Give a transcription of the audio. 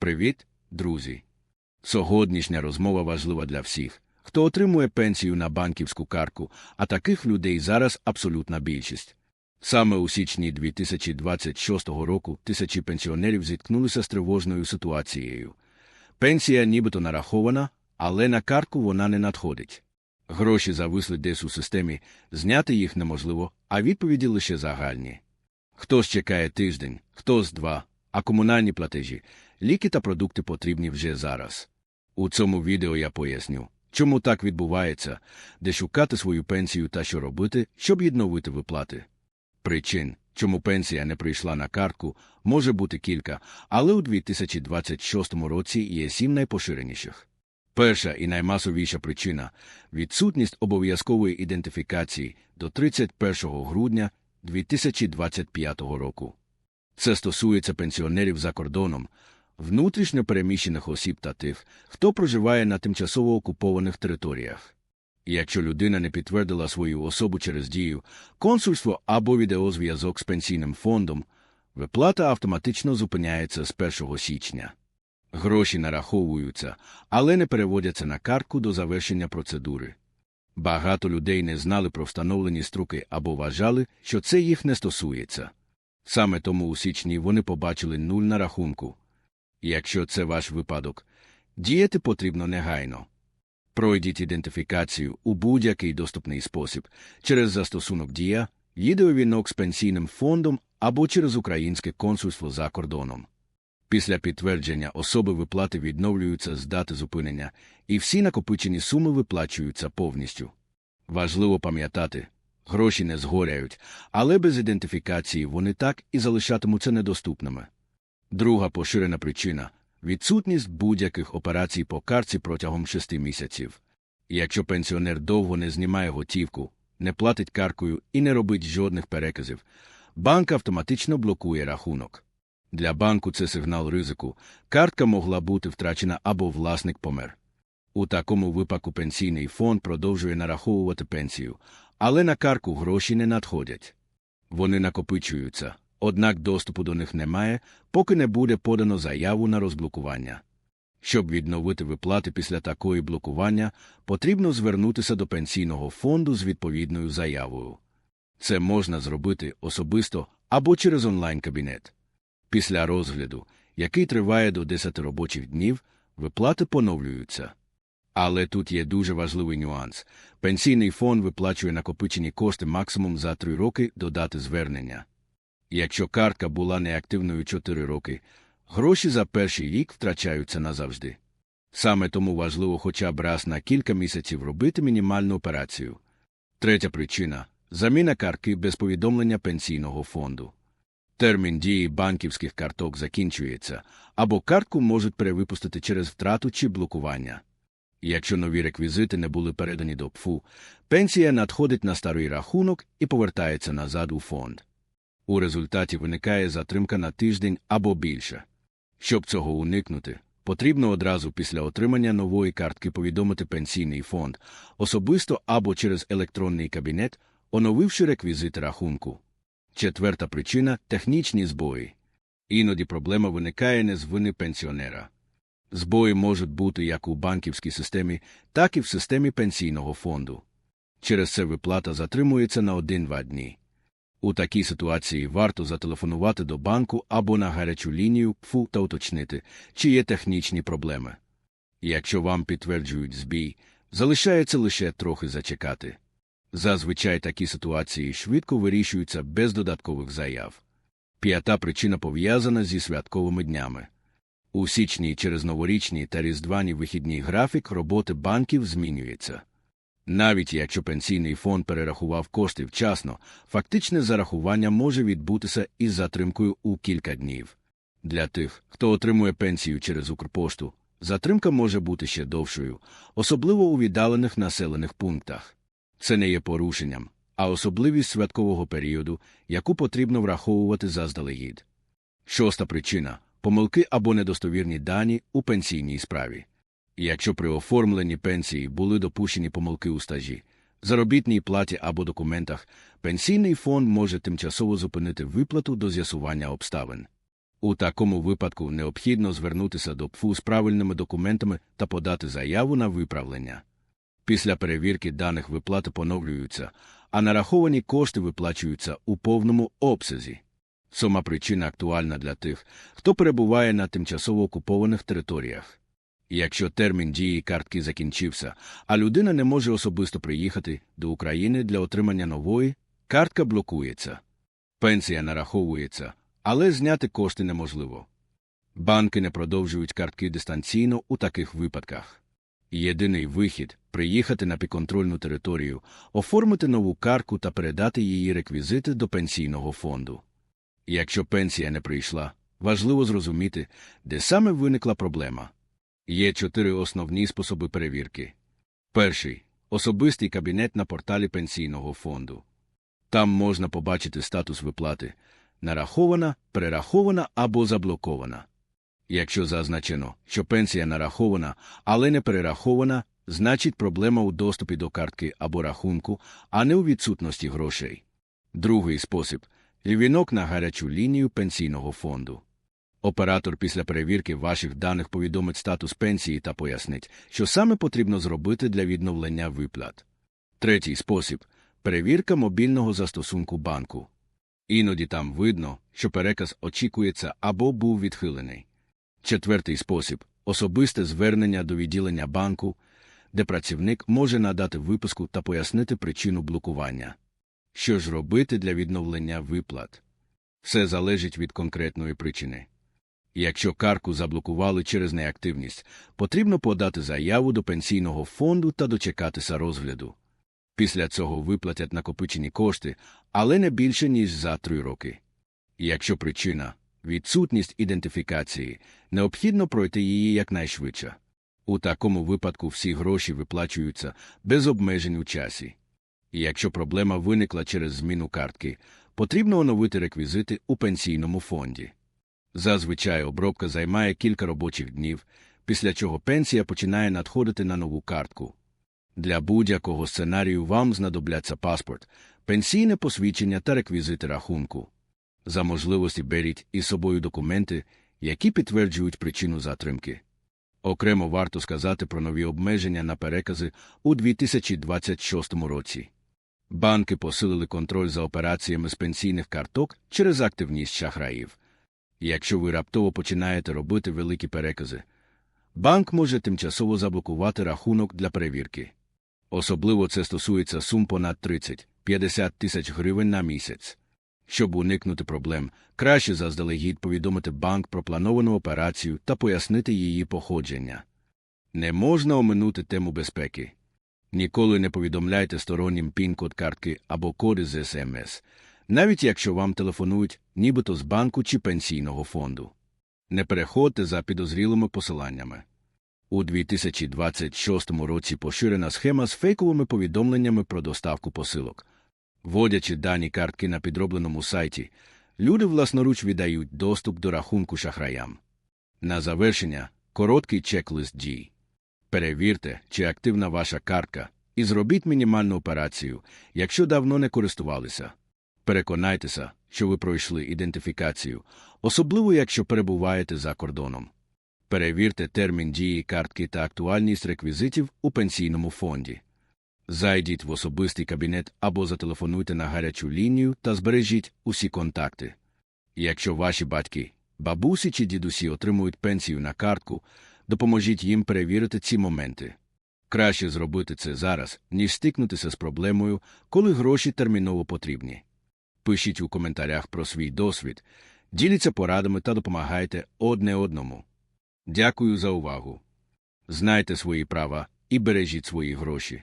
Привіт, друзі! Сьогоднішня розмова важлива для всіх, хто отримує пенсію на банківську картку, а таких людей зараз абсолютна більшість. Саме у січні 2026 року тисячі пенсіонерів зіткнулися з тривожною ситуацією. Пенсія нібито нарахована, але на картку вона не надходить. Гроші зависли десь у системі, зняти їх неможливо, а відповіді лише загальні. Хтось чекає тиждень, хтось два, а комунальні платежі, ліки та продукти потрібні вже зараз. У цьому відео я поясню, чому так відбувається, де шукати свою пенсію та що робити, щоб відновити виплати. Причин, чому пенсія не прийшла на картку, може бути кілька, але у 2026 році є сім найпоширеніших. Перша і наймасовіша причина відсутність обов'язкової ідентифікації до 31 грудня 2025 року. Це стосується пенсіонерів за кордоном, внутрішньо переміщених осіб та тих, хто проживає на тимчасово окупованих територіях. Якщо людина не підтвердила свою особу через дію, консульство або відеозв'язок з пенсійним фондом, виплата автоматично зупиняється з 1 січня. Гроші нараховуються, але не переводяться на картку до завершення процедури. Багато людей не знали про встановлені строки або вважали, що це їх не стосується. Саме тому у січні вони побачили нуль на рахунку. Якщо це ваш випадок, діяти потрібно негайно. Пройдіть ідентифікацію у будь-який доступний спосіб через застосунок Дія, відеовінок з пенсійним фондом або через українське консульство за кордоном. Після підтвердження особи виплати відновлюються з дати зупинення, і всі накопичені суми виплачуються повністю. Важливо пам'ятати, гроші не згоряють, але без ідентифікації вони так і залишатимуться недоступними. Друга поширена причина відсутність будь-яких операцій по картці протягом шести місяців. Якщо пенсіонер довго не знімає готівку, не платить каркою і не робить жодних переказів, банк автоматично блокує рахунок. Для банку це сигнал ризику. Картка могла бути втрачена або власник помер. У такому випадку пенсійний фонд продовжує нараховувати пенсію, але на карку гроші не надходять. Вони накопичуються, однак доступу до них немає, поки не буде подано заяву на розблокування. Щоб відновити виплати після такої блокування, потрібно звернутися до пенсійного фонду з відповідною заявою. Це можна зробити особисто або через онлайн-кабінет. Після розгляду, який триває до 10 робочих днів, виплати поновлюються. Але тут є дуже важливий нюанс. Пенсійний фонд виплачує накопичені кошти максимум за 3 роки до дати звернення. Якщо картка була неактивною 4 роки, гроші за перший рік втрачаються назавжди. Саме тому важливо хоча б раз на кілька місяців робити мінімальну операцію. Третя причина заміна картки без повідомлення пенсійного фонду. Термін дії банківських карток закінчується, або картку можуть перевипустити через втрату чи блокування. Якщо нові реквізити не були передані до ПФУ, пенсія надходить на старий рахунок і повертається назад у фонд. У результаті виникає затримка на тиждень або більше. Щоб цього уникнути, потрібно одразу після отримання нової картки повідомити пенсійний фонд, особисто або через електронний кабінет, оновивши реквізити рахунку. Четверта причина технічні збої. Іноді проблема виникає не з вини пенсіонера. Збої можуть бути як у банківській системі, так і в системі пенсійного фонду. Через це виплата затримується на один-два дні. У такій ситуації варто зателефонувати до банку або на гарячу лінію ПФУ та уточнити, чи є технічні проблеми. Якщо вам підтверджують збій, залишається лише трохи зачекати. Зазвичай такі ситуації швидко вирішуються без додаткових заяв. П'ята причина пов'язана зі святковими днями. У січні через новорічні та різдвяні вихідні графік роботи банків змінюється. Навіть якщо пенсійний фонд перерахував кошти вчасно, фактичне зарахування може відбутися із затримкою у кілька днів. Для тих, хто отримує пенсію через Укрпошту, затримка може бути ще довшою, особливо у віддалених населених пунктах. Це не є порушенням, а особливість святкового періоду, яку потрібно враховувати заздалегідь. Шоста причина помилки або недостовірні дані у пенсійній справі. Якщо при оформленні пенсії були допущені помилки у стажі, заробітній платі або документах, пенсійний фонд може тимчасово зупинити виплату до з'ясування обставин. У такому випадку необхідно звернутися до ПФУ з правильними документами та подати заяву на виправлення. Після перевірки даних виплати поновлюються, а нараховані кошти виплачуються у повному обсязі. Сама причина актуальна для тих, хто перебуває на тимчасово окупованих територіях. Якщо термін дії картки закінчився, а людина не може особисто приїхати до України для отримання нової, картка блокується. Пенсія нараховується, але зняти кошти неможливо. Банки не продовжують картки дистанційно у таких випадках. Єдиний вихід приїхати на підконтрольну територію, оформити нову картку та передати її реквізити до пенсійного фонду. Якщо пенсія не прийшла, важливо зрозуміти, де саме виникла проблема. Є чотири основні способи перевірки. Перший особистий кабінет на порталі пенсійного фонду. Там можна побачити статус виплати нарахована, перерахована або заблокована. Якщо зазначено, що пенсія нарахована, але не перерахована, значить проблема у доступі до картки або рахунку, а не у відсутності грошей. Другий спосіб Лівінок на гарячу лінію пенсійного фонду. Оператор після перевірки ваших даних повідомить статус пенсії та пояснить, що саме потрібно зробити для відновлення виплат. Третій спосіб перевірка мобільного застосунку банку. Іноді там видно, що переказ очікується або був відхилений. Четвертий спосіб особисте звернення до відділення банку, де працівник може надати випуску та пояснити причину блокування. Що ж робити для відновлення виплат? Все залежить від конкретної причини. Якщо карку заблокували через неактивність, потрібно подати заяву до пенсійного фонду та дочекатися розгляду. Після цього виплатять накопичені кошти, але не більше, ніж за три роки. Якщо причина відсутність ідентифікації, необхідно пройти її якнайшвидше. У такому випадку всі гроші виплачуються без обмежень у часі. І якщо проблема виникла через зміну картки, потрібно оновити реквізити у пенсійному фонді. Зазвичай обробка займає кілька робочих днів, після чого пенсія починає надходити на нову картку. Для будь-якого сценарію вам знадобляться паспорт, пенсійне посвідчення та реквізити рахунку. За можливості беріть із собою документи, які підтверджують причину затримки. Окремо варто сказати про нові обмеження на перекази у 2026 році. Банки посилили контроль за операціями з пенсійних карток через активність шахраїв. Якщо ви раптово починаєте робити великі перекази, банк може тимчасово заблокувати рахунок для перевірки. Особливо це стосується сум понад 30-50 тисяч гривень на місяць. Щоб уникнути проблем, краще заздалегідь повідомити банк про плановану операцію та пояснити її походження. Не можна оминути тему безпеки. Ніколи не повідомляйте стороннім пін-код картки або коди з СМС, навіть якщо вам телефонують нібито з банку чи пенсійного фонду. Не переходьте за підозрілими посиланнями. У 2026 році поширена схема з фейковими повідомленнями про доставку посилок. Вводячи дані картки на підробленому сайті, люди власноруч віддають доступ до рахунку шахраям. На завершення короткий чек-лист дій. Перевірте, чи активна ваша картка, і зробіть мінімальну операцію, якщо давно не користувалися. Переконайтеся, що ви пройшли ідентифікацію, особливо якщо перебуваєте за кордоном. Перевірте термін дії картки та актуальність реквізитів у пенсійному фонді. Зайдіть в особистий кабінет або зателефонуйте на гарячу лінію та збережіть усі контакти. Якщо ваші батьки, бабусі чи дідусі отримують пенсію на картку, допоможіть їм перевірити ці моменти. Краще зробити це зараз, ніж стикнутися з проблемою, коли гроші терміново потрібні. Пишіть у коментарях про свій досвід, діліться порадами та допомагайте одне одному. Дякую за увагу. Знайте свої права і бережіть свої гроші.